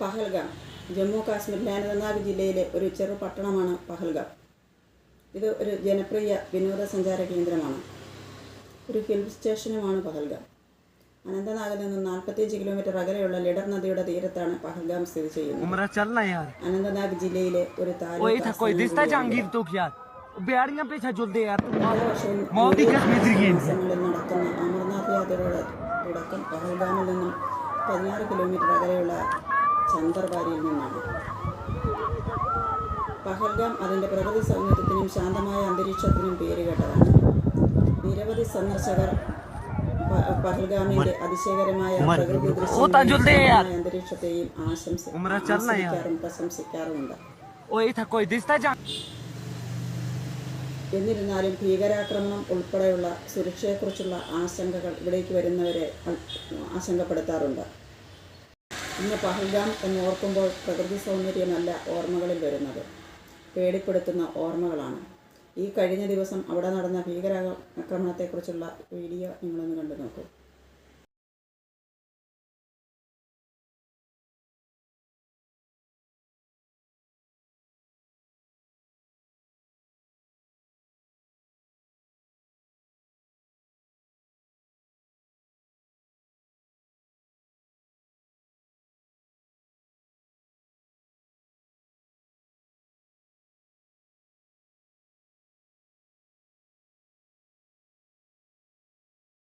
പഹൽഗാം ജമ്മു കാശ്മീർ അനന്തനാഗ് ജില്ലയിലെ ഒരു ചെറു പട്ടണമാണ് പഹൽഗാം. ഇത് ഒരു ജനപ്രിയ വിനോദസഞ്ചാര കേന്ദ്രമാണ്. ഒരു ഹിൽ സ്റ്റേഷനുമാണ് പഹൽഗാം. അനന്തനാഗിൽ നിന്ന് നാൽപ്പത്തിയഞ്ച് കിലോമീറ്റർ അകലെയുള്ള ലിഡർ നദിയുടെ തീരത്താണ് പഹൽഗാം സ്ഥിതി ചെയ്യുന്നത്. അനന്തനാഗ് ജില്ലയിലെ ഒരു താലൂക്ക് നടക്കുന്ന അമർനാഥ് യാത്രയുടെ തുടക്കം പഹൽഗാമിൽ നിന്നും പതിനാറ് കിലോമീറ്റർ അകലെയുള്ള ചന്ദർബാരിയിൽ നിന്നാണ്. പഹൽഗാം അതിന്റെ പ്രകൃതി സൗന്ദര്യത്തിനും ശാന്തമായ അന്തരീക്ഷത്തിനും പേരുകേട്ടതാണ് നിരവധി സന്ദർശകർ പഹൽഗാമിന്റെ അതിശയകരമായ പ്രകൃതി ദൃശ്യമായ അന്തരീക്ഷത്തെയും ആശംസിക്കാറും പ്രശംസിക്കാറുമുണ്ട്. എന്നിരുന്നാലും ഭീകരാക്രമണം ഉൾപ്പെടെയുള്ള സുരക്ഷയെക്കുറിച്ചുള്ള ആശങ്കകൾ ഇവിടേക്ക് വരുന്നവരെ ആശങ്കപ്പെടുത്താറുണ്ട്. ഇന്ന് പഹൽഗാം എന്ന് ഓർക്കുമ്പോൾ പ്രകൃതി സൗന്ദര്യമല്ല ഓർമ്മകളിൽ വരുന്നത്. പേടിപ്പെടുത്തുന്ന ഓർമ്മകളാണ്. ഈ കഴിഞ്ഞ ദിവസം അവിടെ നടന്ന ഭീകരാക്രമണത്തെക്കുറിച്ചുള്ള വീഡിയോ നിങ്ങളൊന്ന് കണ്ടു നോക്കൂ.